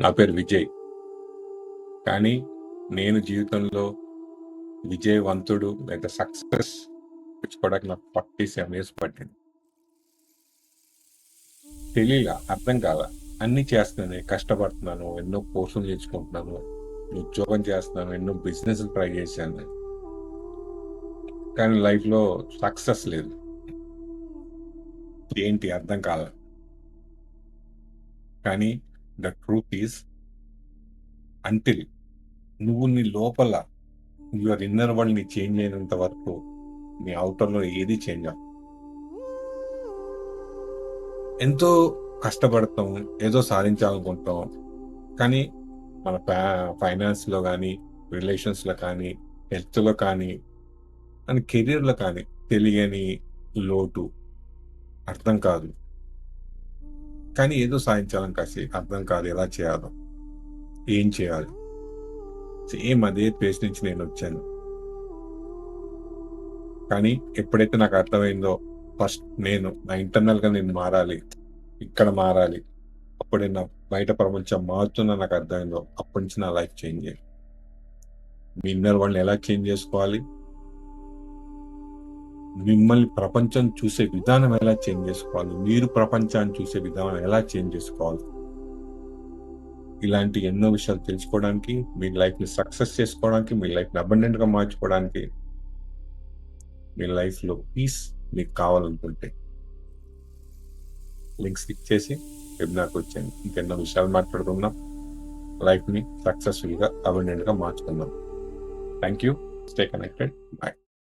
నా పేరు విజయ్. కానీ నేను జీవితంలో విజయవంతుడు లేదా సక్సెస్ తెచ్చుకోవడానికి నాకు 47 ఇయర్స్ పట్టింది. తెలియలా అర్థం కాల అన్నీ చేస్తున్నాను, కష్టపడుతున్నాను, ఎన్నో కోర్సులు నేర్చుకుంటున్నాను, ఉద్యోగం చేస్తున్నాను, ఎన్నో బిజినెస్‌లు ట్రై చేశాను. కానీ లైఫ్‌లో సక్సెస్ లేదు. ఏంటి అర్థం కాల కానీ ద ట్రూత్ ఈస్ అంటిల్ నువ్వు నీ లోపల యువర్ ఇన్నర్ వరల్డ్‌ని చేంజ్ అయినంత వరకు నీ అవుటర్లో ఏది చేంజ్ అవ్వదు. ఎంతో కష్టపడతాం, ఏదో సాధించాలనుకుంటాం. కానీ మన ఫ్యా ఫైనాన్స్‌లో కానీ రిలేషన్స్‌లో కానీ, హెల్త్‌లో కానీ, అండ్ కెరియర్‌లో కానీ తెలియని లోటు అర్థం కాదు. కానీ ఏదో సాధించాలని కాసి అర్థం కాదు ఎలా చేయాలో? ఏం చేయాలి? సేమ్ అదే ప్లేస్ నుంచి నేను వచ్చాను కానీ ఎప్పుడైతే నాకు అర్థమైందో ఫస్ట్ నేను నా ఇంటర్నల్‌గా నేను మారాలి. ఇక్కడ మారాలి. అప్పుడే నా బయట ప్రపంచం మారుతుందని నాకు అర్థమైందో అప్పటి నుంచి నా లైఫ్ చేంజ్ చేయాలి మీ ఇన్నర్ వాళ్ళని ఎలా చేంజ్ చేసుకోవాలి? మిమ్మల్ని ప్రపంచం చూసే విధానం ఎలా చేంజ్ చేసుకోవాలి? మీరు ప్రపంచాన్ని చూసే విధానం ఎలా చేంజ్ చేసుకోవాలి? ఇలాంటి ఎన్నో విషయాలు తెలుసుకోవడానికి, మీ లైఫ్‌ని సక్సెస్ చేసుకోవడానికి, మీ లైఫ్‌ని అబండెంట్‌గా మార్చుకోవడానికి మీ లైఫ్‌లో పీస్ మీకు కావాలనుకుంటే లింక్స్ క్లిక్ చేసి వెబినార్‌కి వచ్చేయండి. ఇంకెన్నో విషయాలు మాట్లాడుకుందాం. లైఫ్‌ని సక్సెస్‌ఫుల్‌గా, అబండెంట్‌గా మార్చుకుందాం. Thank you. Stay connected. Bye